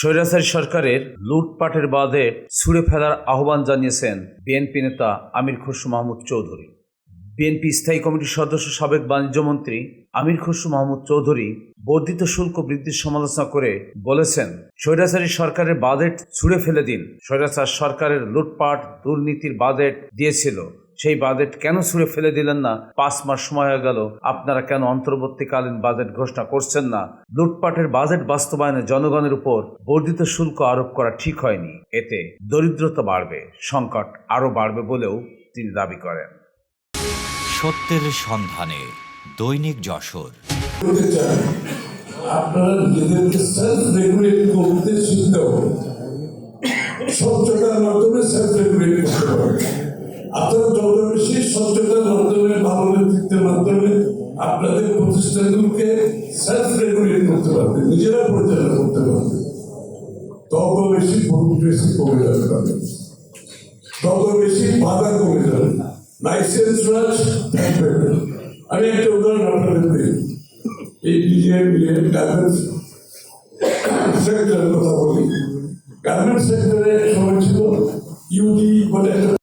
স্বৈরাচারী সরকারের লুটপাটের বাদে ছুড়ে ফেলার আহ্বান জানিয়েছেন বিএনপি নেতা আমির খসরু মাহমুদ চৌধুরী। বিএনপি স্থায়ী কমিটির সদস্য, সাবেক বাণিজ্যমন্ত্রী আমির খসরু মাহমুদ চৌধুরী বর্ধিত শুল্ক বৃদ্ধির সমালোচনা করে বলেছেন, স্বৈরাচারী সরকারের বাজেট ছুড়ে ফেলে দিন। স্বৈরাচার সরকারের লুটপাট, দুর্নীতির বাজেট দিয়েছিল। সেই বাজেট কেন ছুঁড়ে ফেলে দিলেন না? পাঁচ মাস সময় হয়ে গেল আপনারা কেন অন্তর্বর্তীকালীন বাজেট ঘোষণা করছেন না? লুটপাটের বাজেট বাস্তবায়নে জনগণের উপর বর্ধিত শুল্ক আরোপ করা ঠিক হয়নি। এতে দরিদ্রতা বাড়বে সংকট আরও বাড়বে বলেও তিনি দাবি করেন। সত্যের সন্ধানে দৈনিক যশোর। আপনারা নিজেদেরকে সেলফ বেশি প্রতিষ্ঠানগুলোকে করতে পারবেন নিজেরা পরিচালনা করতে পারবেন তত বেশি। তত বেশি বাধা কমে যাবে। লাইসেন্স রাজ থাকবে। আমি একটা উদাহরণ সেক্টরের কথা বলি। গার্মেন্টস সেক্টরে সময় ছিল ইউডি বলে একটা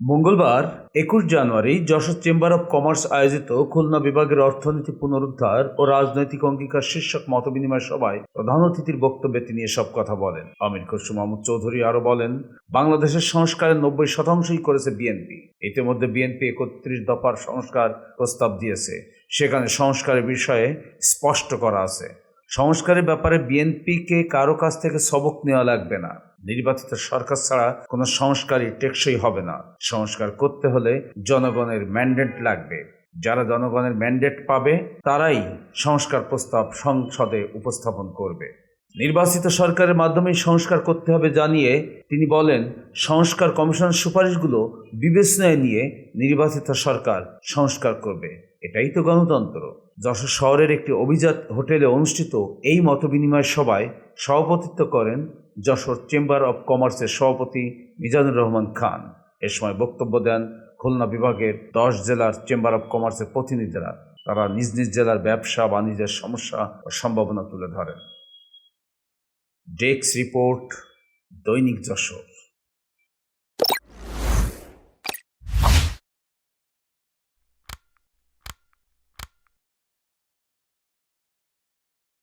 মঙ্গলবার, একুশ January, Jessore chamber of commerce আয়োজিত খুলনা বিভাগের অর্থনীতি পুনরুদ্ধার ও রাজনৈতিক অঙ্গীকার শীর্ষক মতবিনিময় সভায় প্রধান অতিথির বক্তব্যে তিনি এসব কথা বলেন। আমির খসরু মাহমুদ চৌধুরী আরও বলেন, বাংলাদেশের সংস্কারের নব্বই শতাংশই করেছে বিএনপি। ইতিমধ্যে বিএনপি একত্রিশ দফার সংস্কার প্রস্তাব দিয়েছে। সেখানে সংস্কারের বিষয়ে স্পষ্ট করা আছে। সংস্কারের ব্যাপারে বিএনপিকে কারও কাছ থেকে সবক নেওয়া লাগবে না। নির্বাচিত সরকার ছাড়া কোনো সংস্কারই টেকসই হবে না। সংস্কার করতে হলে জনগণের ম্যান্ডেট লাগবে। যারা জনগণের ম্যান্ডেট পাবে, তারাই সংস্কার প্রস্তাব সংসদে উপস্থাপন করবে। নির্বাচিত সরকারের মাধ্যমেই সংস্কার করতে হবে জানিয়ে তিনি বলেন, সংস্কার কমিশনের সুপারিশগুলো বিবেচনায় নিয়ে নির্বাচিত সরকার সংস্কার করবে। এটাই তো গণতন্ত্র। যশোর শহরের একটি অভিজাত হোটেলে অনুষ্ঠিত এই মতবিনিময় সভায় সভাপতিত্ব করেন যশোর চেম্বার অব কমার্সের সভাপতি মিজানুর রহমান খান। এ সময় বক্তব্য দেন খুলনা বিভাগের দশ জেলার চেম্বার অব কমার্সের প্রতিনিধিরা। তারা নিজ নিজ জেলার ব্যবসা, বাণিজ্যের সমস্যা ও সম্ভাবনা তুলে ধরেন। ডেক্স রিপোর্ট, দৈনিক যশোর।